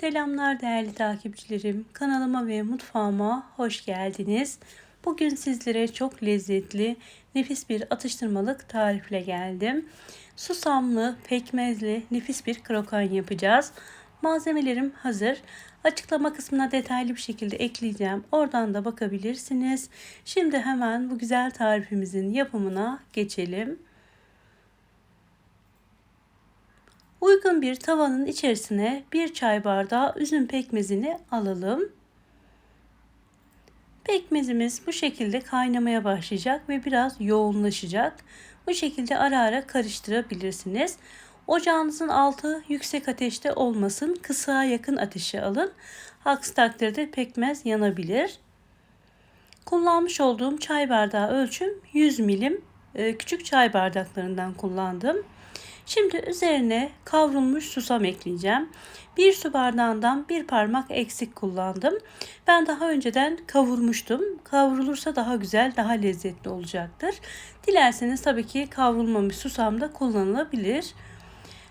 Selamlar değerli takipçilerim. Kanalıma ve mutfağıma hoş geldiniz. Bugün sizlere çok lezzetli, nefis bir atıştırmalık tarifle geldim. Susamlı, pekmezli, nefis bir krokan yapacağız. Malzemelerim hazır. Açıklama kısmına detaylı bir şekilde ekleyeceğim. Oradan da bakabilirsiniz. Şimdi hemen bu güzel tarifimizin yapımına geçelim. Uygun bir tavanın içerisine bir çay bardağı üzüm pekmezini alalım. Pekmezimiz bu şekilde kaynamaya başlayacak ve biraz yoğunlaşacak. Bu şekilde ara ara karıştırabilirsiniz. Ocağınızın altı yüksek ateşte olmasın. Kısığa yakın ateşe alın. Aksi takdirde pekmez yanabilir. Kullanmış olduğum çay bardağı ölçüm 100 milim. Ee, küçük çay bardaklarından kullandım. Şimdi üzerine kavrulmuş susam ekleyeceğim. Bir su bardağından bir parmak eksik kullandım. Ben daha önceden kavurmuştum. Kavrulursa daha güzel, daha lezzetli olacaktır. Dilerseniz tabii ki kavrulmamış susam da kullanılabilir.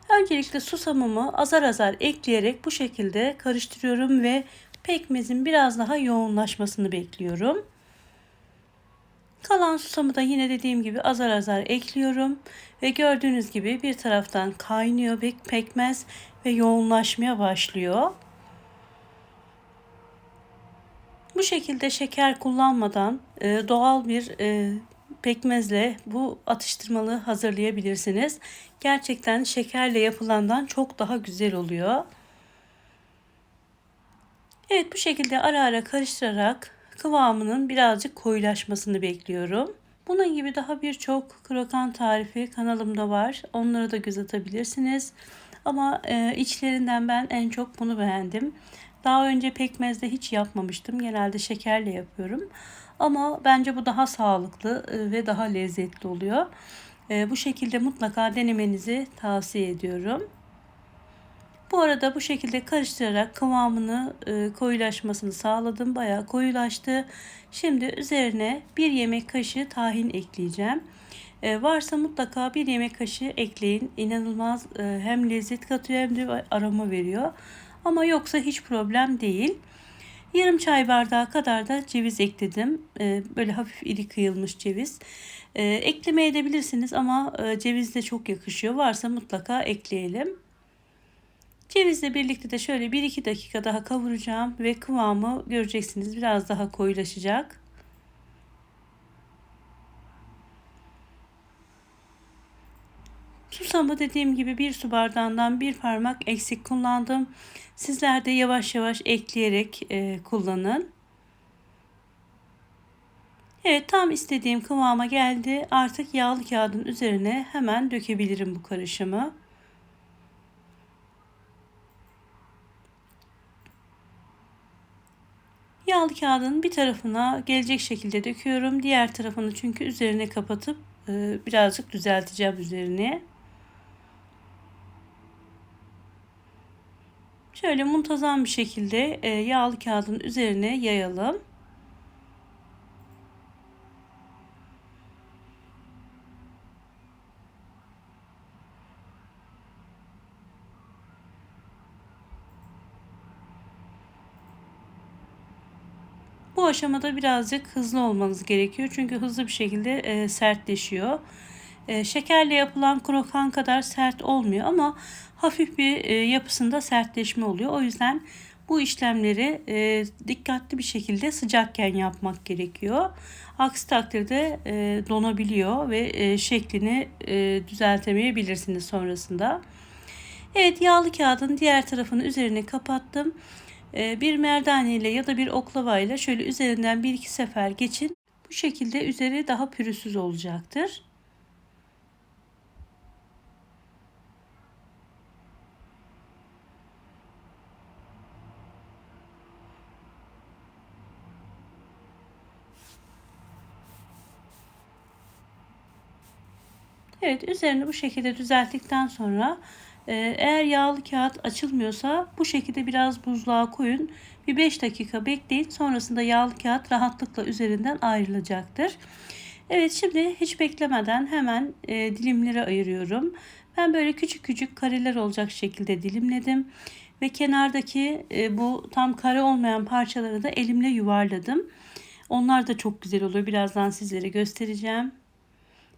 Öncelikle susamımı azar azar ekleyerek bu şekilde karıştırıyorum ve pekmezin biraz daha yoğunlaşmasını bekliyorum. Kalan susamı da yine dediğim gibi azar azar ekliyorum. Ve gördüğünüz gibi bir taraftan kaynıyor ve pekmez ve yoğunlaşmaya başlıyor. Bu şekilde şeker kullanmadan e, doğal bir e, pekmezle bu atıştırmalı hazırlayabilirsiniz. Gerçekten şekerle yapılandan çok daha güzel oluyor. Evet bu şekilde ara ara karıştırarak kıvamının birazcık koyulaşmasını bekliyorum. Bunun gibi daha birçok krokan tarifi kanalımda var. Onlara da göz atabilirsiniz. Ama e, içlerinden ben en çok bunu beğendim. Daha önce pekmezde hiç yapmamıştım. Genelde şekerle yapıyorum. Ama bence bu daha sağlıklı e, ve daha lezzetli oluyor. E, bu şekilde mutlaka denemenizi tavsiye ediyorum. Bu arada bu şekilde karıştırarak kıvamını e, koyulaşmasını sağladım. Bayağı koyulaştı. Şimdi üzerine bir yemek kaşığı tahin ekleyeceğim. E, varsa mutlaka bir yemek kaşığı ekleyin. İnanılmaz e, hem lezzet katıyor hem de aroma veriyor. Ama yoksa hiç problem değil. Yarım çay bardağı kadar da ceviz ekledim. E, böyle hafif iri kıyılmış ceviz. E, ekleme edebilirsiniz ama e, ceviz de çok yakışıyor. Varsa mutlaka ekleyelim. Cevizle birlikte de şöyle 1-2 dakika daha kavuracağım ve kıvamı göreceksiniz biraz daha koyulaşacak. Susamı dediğim gibi bir su bardağından bir parmak eksik kullandım. Sizler de yavaş yavaş ekleyerek e, kullanın. Evet tam istediğim kıvama geldi. Artık yağlı kağıdın üzerine hemen dökebilirim bu karışımı. Yağlı kağıdın bir tarafına gelecek şekilde döküyorum. Diğer tarafını çünkü üzerine kapatıp e, birazcık düzelteceğim üzerine. Şöyle muntazam bir şekilde e, yağlı kağıdın üzerine yayalım. Bu aşamada birazcık hızlı olmanız gerekiyor. Çünkü hızlı bir şekilde e, sertleşiyor. E, şekerle yapılan krokan kadar sert olmuyor ama hafif bir e, yapısında sertleşme oluyor. O yüzden bu işlemleri e, dikkatli bir şekilde sıcakken yapmak gerekiyor. Aksi takdirde e, donabiliyor ve e, şeklini e, düzeltemeyebilirsiniz sonrasında. Evet yağlı kağıdın diğer tarafını üzerine kapattım. Ee, bir merdane ile ya da bir oklava ile şöyle üzerinden bir iki sefer geçin. Bu şekilde üzeri daha pürüzsüz olacaktır. Evet üzerini bu şekilde düzelttikten sonra eğer yağlı kağıt açılmıyorsa bu şekilde biraz buzluğa koyun. Bir 5 dakika bekleyin. Sonrasında yağlı kağıt rahatlıkla üzerinden ayrılacaktır. Evet şimdi hiç beklemeden hemen e, dilimlere ayırıyorum. Ben böyle küçük küçük kareler olacak şekilde dilimledim. Ve kenardaki e, bu tam kare olmayan parçaları da elimle yuvarladım. Onlar da çok güzel oluyor. Birazdan sizlere göstereceğim.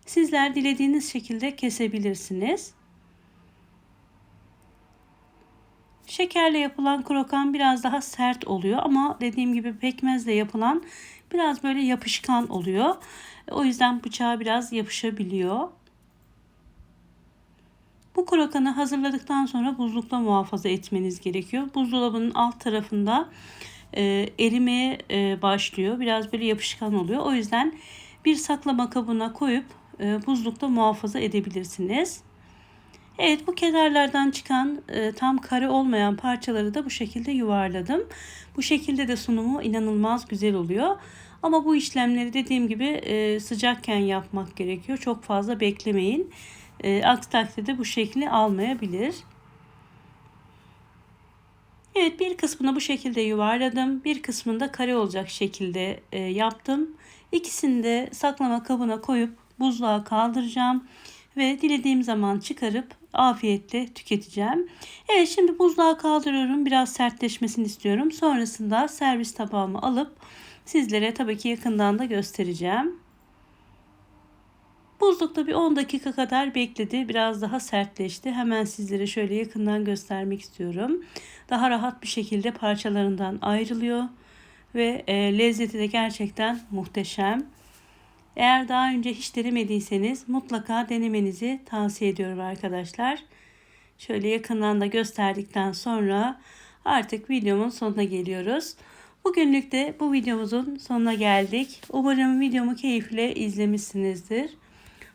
Sizler dilediğiniz şekilde kesebilirsiniz. Şekerle yapılan krokan biraz daha sert oluyor ama dediğim gibi pekmezle yapılan biraz böyle yapışkan oluyor. O yüzden bıçağa biraz yapışabiliyor. Bu krokanı hazırladıktan sonra buzlukta muhafaza etmeniz gerekiyor. Buzdolabının alt tarafında e, erimeye e, başlıyor. Biraz böyle yapışkan oluyor. O yüzden bir saklama kabına koyup e, buzlukta muhafaza edebilirsiniz. Evet bu kenarlardan çıkan e, tam kare olmayan parçaları da bu şekilde yuvarladım. Bu şekilde de sunumu inanılmaz güzel oluyor. Ama bu işlemleri dediğim gibi e, sıcakken yapmak gerekiyor. Çok fazla beklemeyin. E, aksi takdirde bu şekli almayabilir. Evet bir kısmını bu şekilde yuvarladım. Bir kısmını da kare olacak şekilde e, yaptım. İkisini de saklama kabına koyup buzluğa kaldıracağım. Ve dilediğim zaman çıkarıp afiyetle tüketeceğim. Evet şimdi buzluğa kaldırıyorum. Biraz sertleşmesini istiyorum. Sonrasında servis tabağımı alıp sizlere tabii ki yakından da göstereceğim. Buzlukta bir 10 dakika kadar bekledi. Biraz daha sertleşti. Hemen sizlere şöyle yakından göstermek istiyorum. Daha rahat bir şekilde parçalarından ayrılıyor. Ve e, lezzeti de gerçekten muhteşem. Eğer daha önce hiç denemediyseniz mutlaka denemenizi tavsiye ediyorum arkadaşlar. Şöyle yakından da gösterdikten sonra artık videomun sonuna geliyoruz. Bugünlük de bu videomuzun sonuna geldik. Umarım videomu keyifle izlemişsinizdir.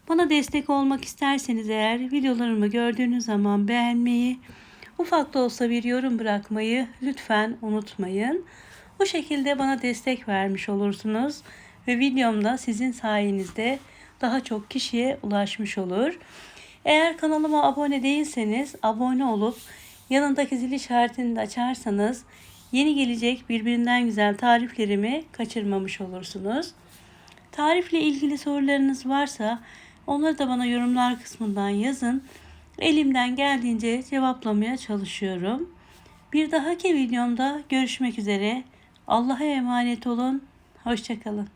Bana destek olmak isterseniz eğer videolarımı gördüğünüz zaman beğenmeyi, ufak da olsa bir yorum bırakmayı lütfen unutmayın. Bu şekilde bana destek vermiş olursunuz ve videomda sizin sayenizde daha çok kişiye ulaşmış olur. Eğer kanalıma abone değilseniz abone olup yanındaki zil işaretini de açarsanız yeni gelecek birbirinden güzel tariflerimi kaçırmamış olursunuz. Tarifle ilgili sorularınız varsa onları da bana yorumlar kısmından yazın. Elimden geldiğince cevaplamaya çalışıyorum. Bir dahaki videomda görüşmek üzere. Allah'a emanet olun. Hoşçakalın.